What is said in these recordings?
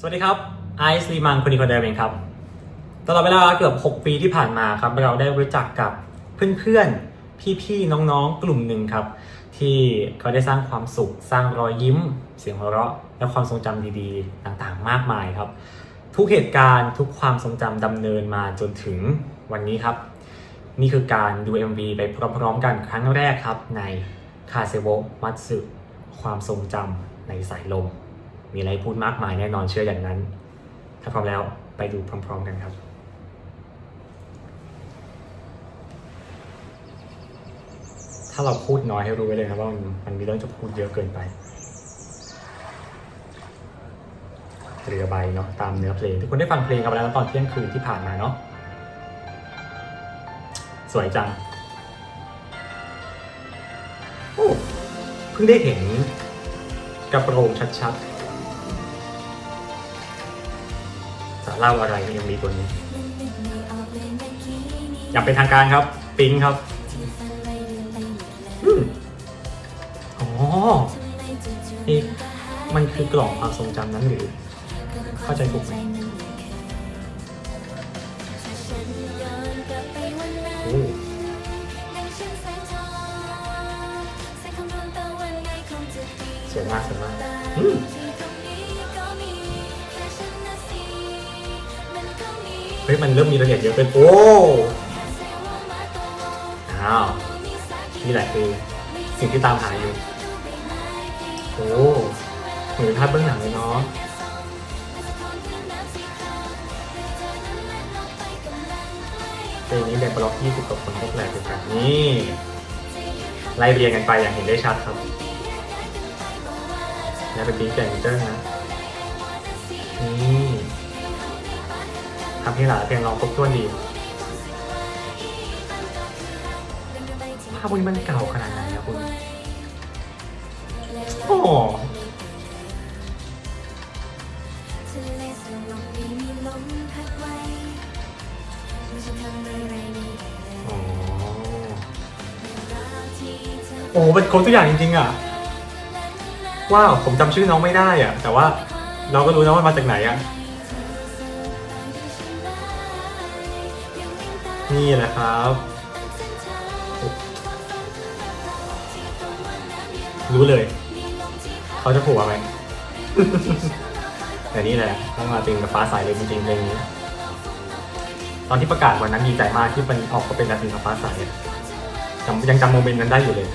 สวัสดีครับ ไอซ์ลีมังคนนี้คนเดิมเองครับ ตลอดเวลาเกือบ 6 ปีที่ผ่านมาครับ เราได้รู้จักกับเพื่อนๆ พี่ๆ น้องๆ กลุ่มหนึ่งครับ ที่เขาได้สร้างความสุข สร้างรอยยิ้ม เสียงหัวเราะ และความทรงจำดีๆ ต่างๆ มากมายครับ ทุกเหตุการณ์ทุกความทรงจำดำเนินมาจนถึงวันนี้ครับ นี่คือการดู MV ไปพร้อมๆ กันครั้งแรกครับในคาเซโวมัตสึความทรงจำในสายลม มีอะไรพูดมากมายแน่นอนเชื่ออย่างนั้น ถ้าพร้อมแล้วไปดูพร้อม ๆ กันครับ ถ้าเราพูดน้อยให้รู้ไว้เลยครับว่ามันมีเรื่องจะพูดเยอะเกินไปเรือใบเนาะตามเนื้อเพลงทุกคนได้ฟังเพลงกันไปแล้วตอนเที่ยงคืนที่ผ่านมาเนาะสวยจังเพิ่งได้เห็นกระโปรงชัดๆ จะเล่าอะไรในยังมีตัวนี้อย่างเป็นทางการครับปิงครับอืมอ๋อนี่มันคือกล่องความทรงจำนั้นหรือ เข้าใจถูกไหมโอ้สวยมากสวยมากอืม เฮ้ยมันเริ่มมีรายละเอียดเยอะขึ้นโอ้อ้าวนี่แหละคือสิ่งที่ตามหาอยู่โอ้เหมือนภาพเบื้องหลังเลยเนาะเพลงนี้แบ่งบล็อก20กว่าคนพบแหลกด้วยกันนี่ไล่เรียงกันไปอย่างเห็นได้ชัดครับนี่เป็นบิ๊กแกงเจอร์นะนี่ำให้หลายเพลงร้องครบถ้วนดีภาพพวกนี้มันเก่าขนาดไหนอะคุณ โอ้โหโอ้โหเป็นครบทุกอย่างจริงๆอะว้าว ผมจำชื่อน้องไม่ได้อะแต่ว่าเราก็รู้นะว่ามาจากไหนอะ นี่แหละครับรู้เลย เขาจะผูกอะไรแต่นี่แหละต้องมาเป็นกับฟ้าใสเลยจริงๆเพลงนี้ ตอนที่ประกาศวันนั้นดีใจมากที่มันออกมาเป็นนาทีกับฟ้าใสอะจำยังจำโมเมนต์นั้นได้อยู่เลย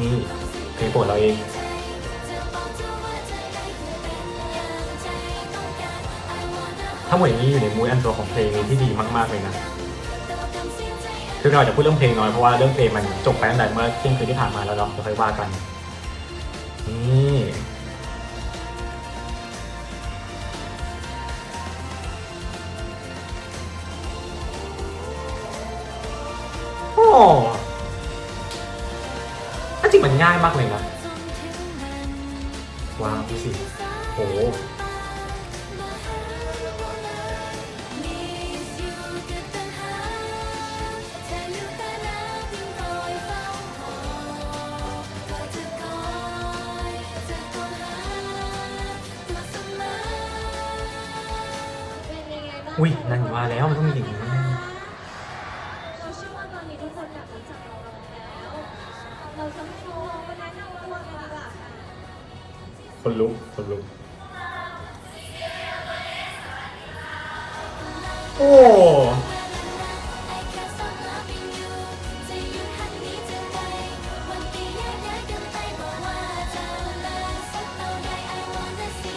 นี่เพลงโปรดเราเอง ถ้าหมดอย่างนี้อยู่ในมูดอันตัวของเพลงนี้ที่ดีมากๆเลยนะคือเราจะพูดเรื่องเพลงน้อยเพราะว่าเรื่องเพลงมันจบไปตั้งแต่เมื่อเที่ยงคืนที่ผ่านมาแล้วเนาะเค่อยว่ากันนี่โอ้ถ้าจริงมันง่ายมากเลยนะว้าวดูสิโอ้ อุ้ยนั่นว่าแล้วมันต้องมีอย่างนี้เราเชื่อว่าตอนนี้ทุกคนอยากรู้จักเราแล้ว เราจะไม่รู้วันนั้นเราตัวกันดีกว่าค่ะคนลุกคนลุก โอ้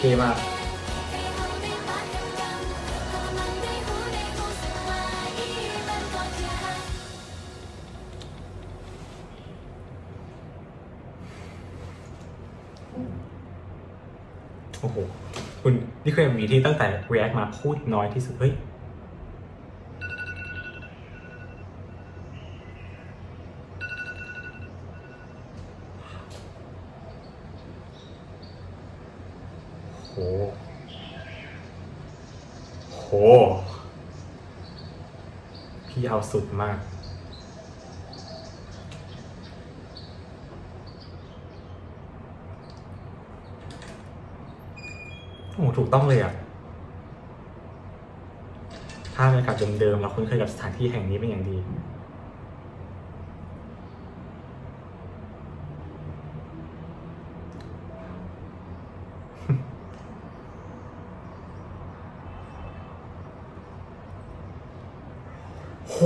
เท่มาก คุณนี่คือ MV ที่ตั้งแต่ React มาพูดน้อยที่สุด เฮ้ย โห โห พี่เอาสุดมาก โอ้โห ถูกต้องเลยอะภาพบรรยากาศเดิมๆเราคุ้นเคยกับสถานที่แห่งนี้เป็นอย่างดี โห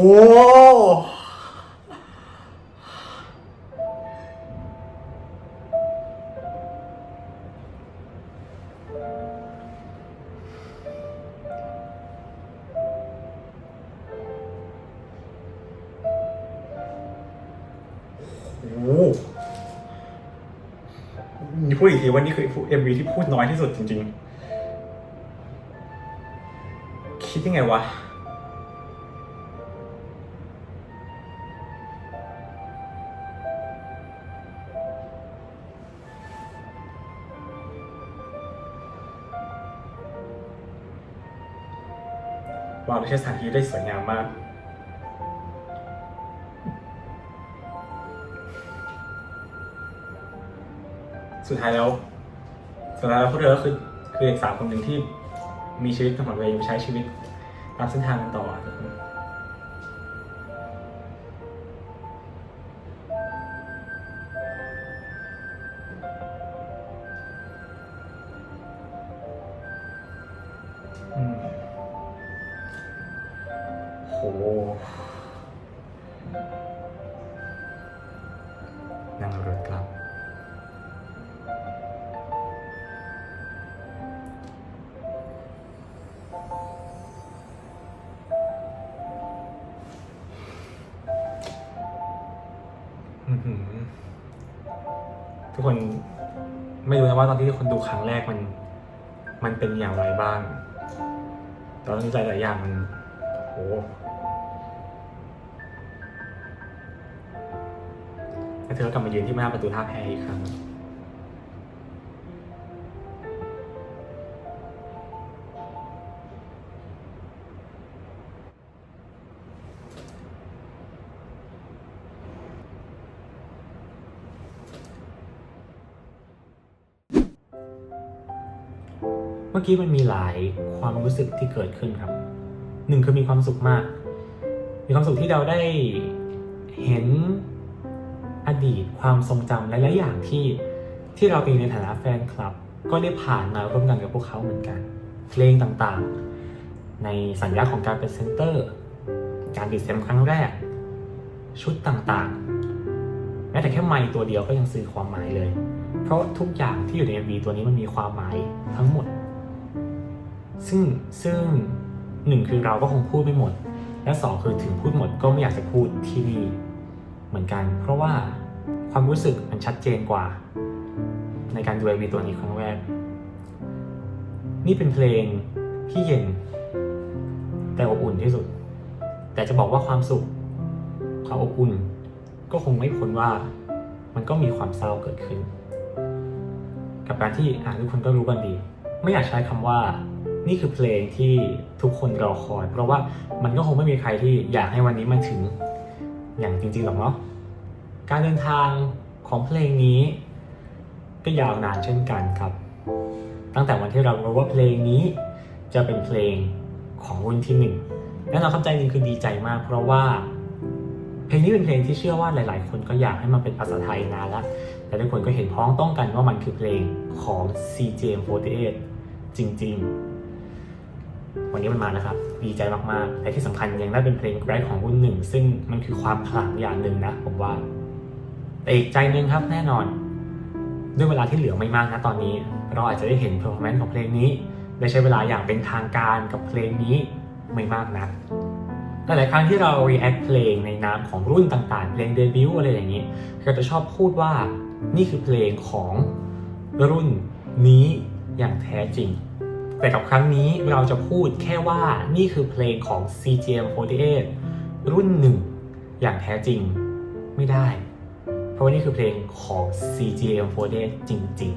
โอ้โหนี่พูดอีกทีว่านี่คือเอ็มวีที่พูดน้อยที่สุดจริง ๆ คิดยังไงวะวางในสถานที่ได้สวยงามมาก สุดท้ายแล้วสุดท้ายแล้วพวกเธอก็คือคือเด็กสาวคนหนึ่งที่มีชีวิตเป็นของตัวเองใช้ชีวิตตามเส้นทางกันต่อทุกคนโหนั่งรถกลับ ทุกคนไม่รู้นะว่าตอนที่คนดูครั้งแรกมัน มันเป็นอย่างไรบ้าง ตอนนี้หลายๆอย่างมันโหแล้วเธอก็กลับมายืนที่หน้าประตูท่าแพอีกครั้ง กี้มันมีหลายความรู้สึกที่เกิดขึ้นครับหนึ่งคือมีความสุขมาก มีความสุขที่เราได้เห็นอดีตความทรงจำหลายๆอย่างที่ที่เราเองในฐานะแฟนคลับ ก็ได้ผ่านมาร่วมกันกับพวกเขาเหมือนกัน เพลงต่างๆ ในสัญญาของการเป็นเซนเตอร์ การดิดเซมครั้งแรก ชุดต่างๆ แม้แต่แค่ไมค์ตัวเดียวก็ยังสื่อความหมายเลย เพราะทุกอย่างที่อยู่ใน MV ตัวนี้มันมีความหมายทั้งหมด ซึ่งซึ่งหนึ่งคือเราก็คงพูดไม่หมด และสองคือถึงพูดหมดก็ไม่อยากจะพูดที่นี่เหมือนกัน เพราะว่าความรู้สึกมันชัดเจนกว่า ในการดู MV ตัวนี้ครั้งแรก นี่เป็นเพลงที่เย็น แต่อบอุ่นที่สุด แต่จะบอกว่าความสุข ความอบอุ่น ก็คงไม่พ้นว่ามันก็มีความเศร้าเกิดขึ้น กับการที่อ่านทุกคนก็รู้กันดี ไม่อยากใช้คำว่า นี่คือเพลงที่ทุกคนรอคอย เพราะว่ามันก็คงไม่มีใครที่อยากให้วันนี้มันถึงอย่างจริงๆหรอกเนาะการเดินทางของเพลงนี้ ก็ยาวนานเช่นกันครับ ตั้งแต่วันที่เรารู้ว่าเพลงนี้จะเป็นเพลงของรุ่นที่หนึ่งและเราเข้าใจจริงคือดีใจมาก เพราะว่าเพลงนี้เป็นเพลงที่เชื่อว่าหลายๆ คนก็อยากให้มันเป็นภาษาไทยนานแล้วและทุกคนก็เห็นพ้องต้องกันว่ามันคือเพลงของ CJM48 จริง ๆ วันนี้มันมานะครับ ดีใจมากๆแต่ที่สำคัญยังได้เป็นเพลงแรกของรุ่นหนึ่ง ซึ่งมันคือความขลังอย่างหนึ่งนะ ผมว่าแต่อีกใจหนึ่งครับแน่นอน ด้วยเวลาที่เหลือไม่มากนะตอนนี้ เราอาจจะได้เห็นเพอร์ฟอร์แมนซ์ของเพลงนี้ได้ใช้เวลาอย่างเป็นทางการกับเพลงนี้ไม่มากนักหลายครั้งที่เรา react เพลงในนามของรุ่นต่างๆ เพลงเดบิวต์อะไรอย่างนี้เราจะชอบพูดว่านี่คือเพลงของรุ่นนี้อย่างแท้จริง แต่กับครั้งนี้เราจะพูดแค่ว่านี่คือเพลงของ CGM48 รุ่นหนึ่งอย่างแท้จริงไม่ได้ เพราะว่านี่คือเพลงของ CGM48 จริง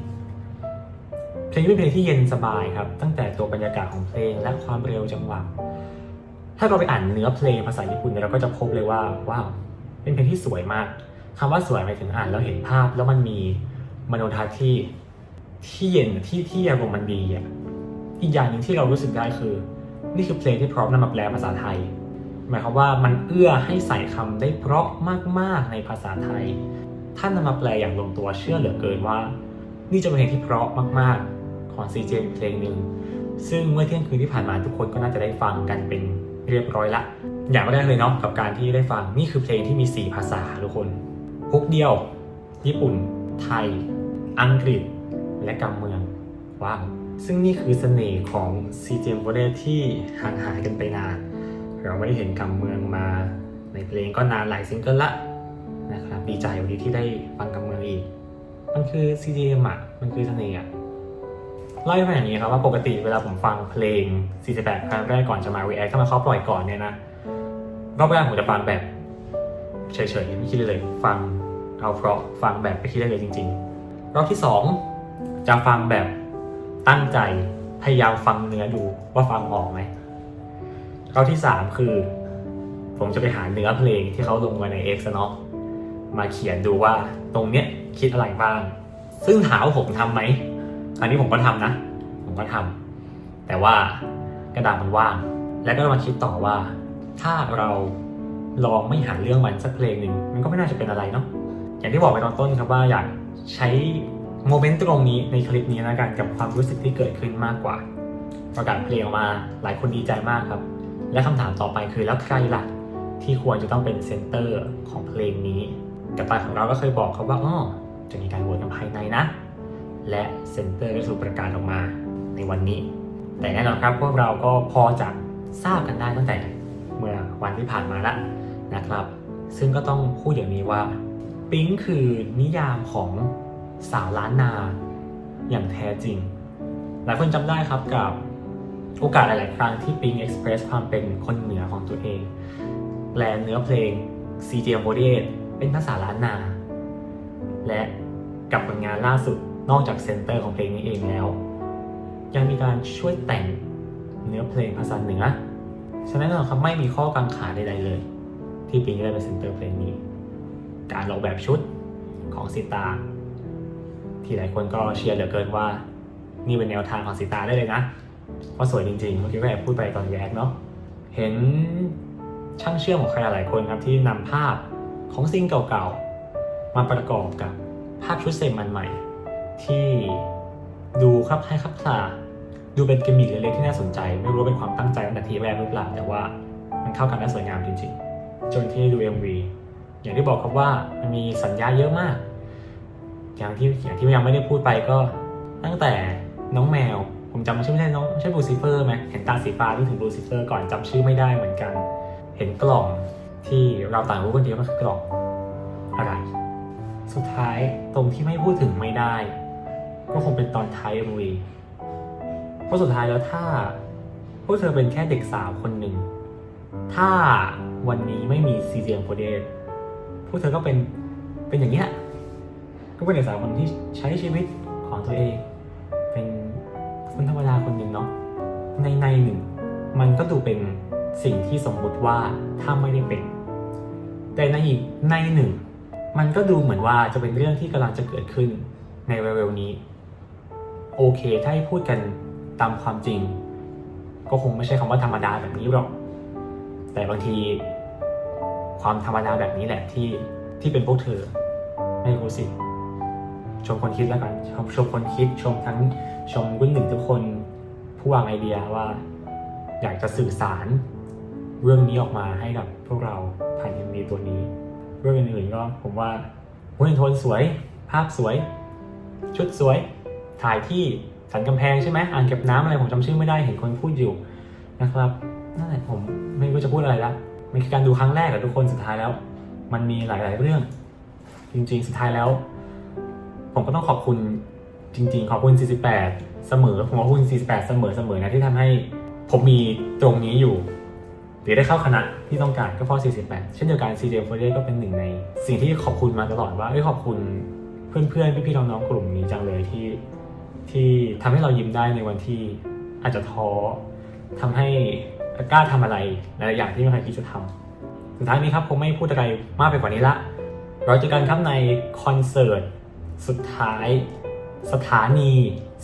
ๆ เพลงเป็นเพลงที่เย็นสบายครับ ตั้งแต่ตัวบรรยากาศของเพลงและความเร็วจังหวะถ้าเราไปอ่านเนื้อเพลงภาษาญี่ปุ่นเราก็จะพบเลยว่าว้าวเป็นเพลงที่สวยมากคำว่าสวยหมายถึงอ่านแล้วเห็นภาพ แล้วมันมีมโนทัศน์ที่ที่เย็นที่ที่อารมณ์มันดีอะ อีกอย่างหนึ่งที่เรารู้สึกได้คือ นี่คือเพลงที่พร้อมนำมาแปลภาษาไทย หมายความว่ามันเอื้อให้ใส่คำได้เพราะมากๆในภาษาไทย ท่านนำมาแปลอย่างลงตัวเชื่อเหลือเกินว่า นี่จะเป็นเพลงที่เพราะมากๆของ CJ เจเพลงหนึ่งซึ่งเมื่อเที่ยงคืนที่ผ่านมาทุกคนก็น่าจะได้ฟังกันเป็นเรียบร้อยละ อย่างแรกเลยเนาะกับการที่ได้ฟังนี่คือเพลงที่มี 4 ภาษาทุกคนฮุกเดียว ญี่ปุ่น ไทย อังกฤษ และกำเมืองว้าว ซึ่งนี่คือเสน่ห์ของ CJ v o l e ที่ห่างหายกันไปนาน เราไม่ได้เห็นกำเมืองมาในเพลงก็นานหลายซิงเกิลละนะครับดีใจวันนี้ที่ได้ฟังกำเมืองอีก มันคือ CDM อะมันคือเสน่ห์อะเล่าให้ฟังอย่างนี้ครับว่าปกติเวลาผมฟังเพลง 48 ครั้งแรกก่อนจะมา react ถ้ามาเขาปล่อยก่อนเนี่ยนะรอบแรกผมจะฟังแบบเฉยๆไม่คิดเลย ฟังเอาเพราะฟังแบบไม่คิดเลยจริง ๆ รอบที่สองจะฟังแบบ ตั้งใจพยายามฟังเนื้อดูว่าฟังออกไหมรอที่สามคือ ผมจะไปหาเนื้อเพลงที่เขาลงไว้ใน X อะเนาะมาเขียนดูว่าตรงเนี้ยคิดอะไรบ้าง ซึ่งถามว่าผมทำไหมอันนี้ผมก็ทำนะ ผมก็ทำแต่ว่ากระดาษมันว่าง แล้วก็มาคิดต่อว่า ถ้าเราลองไม่หาเรื่องมันสักเพลงหนึ่งมันก็ไม่น่าจะเป็นอะไรเนาะอย่างที่บอกไปตอนต้นครับว่าอยากใช้ โมเมนต์ตรงนี้ในคลิปนี้นะกันกับความรู้สึกที่เกิดขึ้นมากกว่า ประกาศเพลงออกมาหลายคนดีใจมากครับ และคำถามต่อไปคือแล้วใครล่ะที่ควรจะต้องเป็นเซนเตอร์ของเพลงนี้กัปตันของเราก็เคยบอกเขาว่าอ๋อจะมีการโหวตกันภายในนะ และเซนเตอร์ก็ถูกประกาศออกมาในวันนี้ แต่แน่นอนครับพวกเราก็พอจะทราบกันได้ตั้งแต่เมื่อวันที่ผ่านมาแล้วนะครับ ซึ่งก็ต้องพูดอย่างนี้ว่าปิ๊งคือนิยามของ สาวล้านนา อย่างแท้จริง หลายคนจำได้ครับกับโอกาสหลาย ๆ ครั้งที่ปิงเอ็กซ์เพรสความเป็นคนเหนือของตัวเองแปลเนื้อเพลง CGM โ o เป็นภาษาล้านนา และกับผลงานล่าสุดนอกจากเซนเตอร์ของเพลงนี้เองแล้ว ยังมีการช่วยแต่งเนื้อเพลงภาษาเหนือ ฉะนั้นเราครับไม่มีข้อกังขาใด ๆ เลย ที่ปิงได้เป็นเซนเตอร์เพลงนี้ การออกแบบชุดของสิตา ที่หลายคนก็เชียร์เหลือเกินว่า นี่เป็นแนวทางของสิตาได้เลยนะเพราะสวยจริงๆเมื่อกี้ก็แอบพูดไปตอนแยกเนาะเห็นช่างเชื่อมของใครหลายคนครับที่นำภาพของซิงเก่าๆ มาประกอบกับภาพชุดเซมันใหม่ ที่ดูครับคล้ครับคลาดูเป็นกิมมิคเล็กๆที่น่าสนใจ ไม่รู้ว่าเป็นความตั้งใจตั้งแต่ทีแรกหรือเปล่าแต่ว่ามันเข้ากันและสวยงามจริงๆ จนที่ดู MV อย่างที่บอกครับว่ามันมีสัญญาเยอะมาก อย่างที่อย่างที่ยังไม่ได้พูดไปก็ตั้งแต่น้องแมว ผมจำชื่อไม่ได้น้องไม่ใช่บลูซิเฟอร์ไหมเห็นตาสีฟ้านึกถึงบลูซิเฟอร์ก่อนจำชื่อไม่ได้เหมือนกัน เห็นกล่องที่เราต่างรู้กันดีว่ามันคือกล่องอะไร สุดท้ายตรงที่ไม่พูดถึงไม่ได้ ก็คงเป็นตอนท้าย MV เพราะสุดท้ายแล้วถ้าพวกเธอเป็นแค่เด็กสาวคนหนึ่ง ถ้าวันนี้ไม่มีซีเจียมโฟเดตพวกเธอก็เป็นเป็นอย่างเงี้ย ก็เป็นเด็กสาวคนที่ใช้ชีวิตของตัวเอง เป็นคนธรรมดาคนหนึ่งเนาะในในหนึ่ง มันก็ดูเป็นสิ่งที่สมมติว่าถ้าไม่ได้เป็น แต่ในอีกในหนึ่ง มันก็ดูเหมือนว่าจะเป็นเรื่องที่กำลังจะเกิดขึ้นในเร็วๆนี้ โอเค ถ้าให้พูดกันตามความจริง ก็คงไม่ใช่คำว่าธรรมดาแบบนี้หรอก แต่บางที ความธรรมดาแบบนี้แหละที่ที่เป็นพวกเธอไม่รู้สิ ชมคนคิดแล้วกันชมชมคนคิดชมทั้งชมรุ่นหนึ่งทุกคนผู้วางไอเดียว่า อยากจะสื่อสาร เรื่องนี้ออกมาให้กับพวกเราผ่านเอ็มวีตัวนี้ เรื่องอื่นๆก็ผมว่าหุ่นโทนสวย ภาพสวย ชุดสวย ถ่ายที่สันกำแพงใช่ไหมอ่างเก็บน้ำอะไรผมจำชื่อไม่ได้เห็นคนพูดอยู่นะครับนั่นแหละผมไม่รู้จะพูดอะไรละมันคือการดูครั้งแรกกับทุกคนสุดท้ายแล้ว มันมีหลาย ๆ เรื่อง จริง ๆ สุดท้ายแล้ว ผมก็ต้องขอบคุณจริง ๆ ขอบคุณ 48 เสมอ ผมขอบคุณ 48 เสมอเสมอนะที่ทำให้ผมมีตรงนี้อยู่หรือได้เข้าคณะที่ต้องการก็เพราะ 48 เช่นเดียวกัน CJ f o r d ก็เป็นหนึ่งในสิ่งที่ขอบคุณมาตลอดว่าเอ้ยขอบคุณเพื่อนๆพี่ๆน้องๆกลุ่มนี้จังเลยที่ที่ทำให้เรายิ้มได้ในวันที่อาจจะท้อทำให้กล้าทำอะไรหลายอย่างที่ไม่เคยคิดจะทำสุดท้ายนี้ครับคงไม่พูดอะไรมากไปกว่านี้ละ เราเจอกันครับในคอนเสิร์ต สุดท้าย สถานี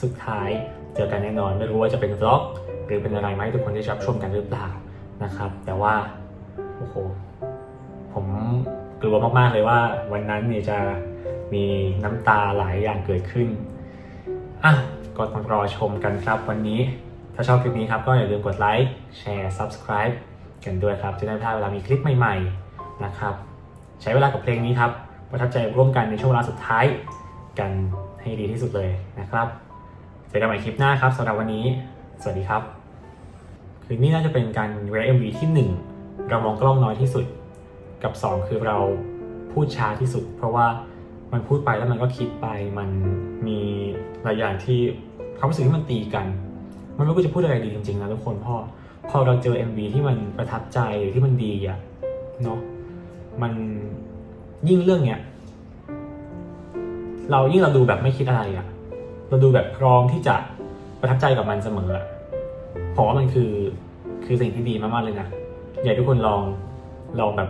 สุดท้าย เจอกันแน่นอน ไม่รู้ว่าจะเป็นวล็อกหรือเป็นอะไรไหมทุกคนได้รับชมกันหรือเปล่านะครับ แต่ว่าโอ้โหผมกลัวมากๆเลยว่า วันนั้นเนี่ยจะมีน้ำตาหลายอย่างเกิดขึ้นอะก็ต้องรอชมกันครับวันนี้ ถ้าชอบคลิปนี้ครับก็อย่าลืมกดไลค์แชร์ Subscribe กันด้วยครับ จะได้ไม่พลาดเวลามีคลิปใหม่ ๆ นะครับ ใช้เวลากับเพลงนี้ครับ ประทับใจร่วมกันในช่วงเวลาสุดท้ายกันให้ดีที่สุดเลยนะครับเจอกันใหม่คลิปหน้าครับสำหรับวันนี้ สวัสดีครับ คือนี่น่าจะเป็นการเรีย MV ที่ 1 เรามองกล้องน้อยที่สุด กับ 2 คือเราพูดช้าที่สุด เพราะว่ามันพูดไปแล้วมันก็คิดไปมันมีหลายอย่างที่ความรู้สึกที่มันตีกัน มันไม่รู้จะพูดอะไรดีจริงๆนะทุกคนพ่อพอเราเจอ MV ที่มันประทับใจหรือที่มันดีอะเนาะมัน ยิ่งเรื่องเนี้ยเรายิ่งเราดูแบบไม่คิดอะไรอะเราดูแบบพร้อมที่จะประทับใจกับมันเสมออะผมว่ามันคือคือสิ่งที่ดีมากๆเลยนะอยากให้ทุกคนลองลองแบบ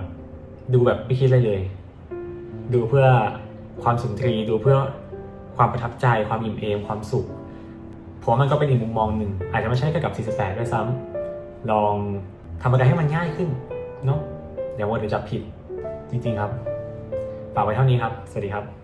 ดูแบบไม่คิดอะไรเลย ดูเพื่อความสุนทรีดูเพื่อความประทับใจความอิ่มเอมความสุขผมว่ามันก็เป็นอีกมุมมองหนึ่งอาจจะไม่ใช่แค่กับ 48 ด้วยซ้ำลองทำอะไรให้มันง่ายขึ้นเนาะเดี๋ยวว่าเดี๋ยวจับผิดจริงๆครับ ฝากไว้เท่านี้ครับ สวัสดีครับ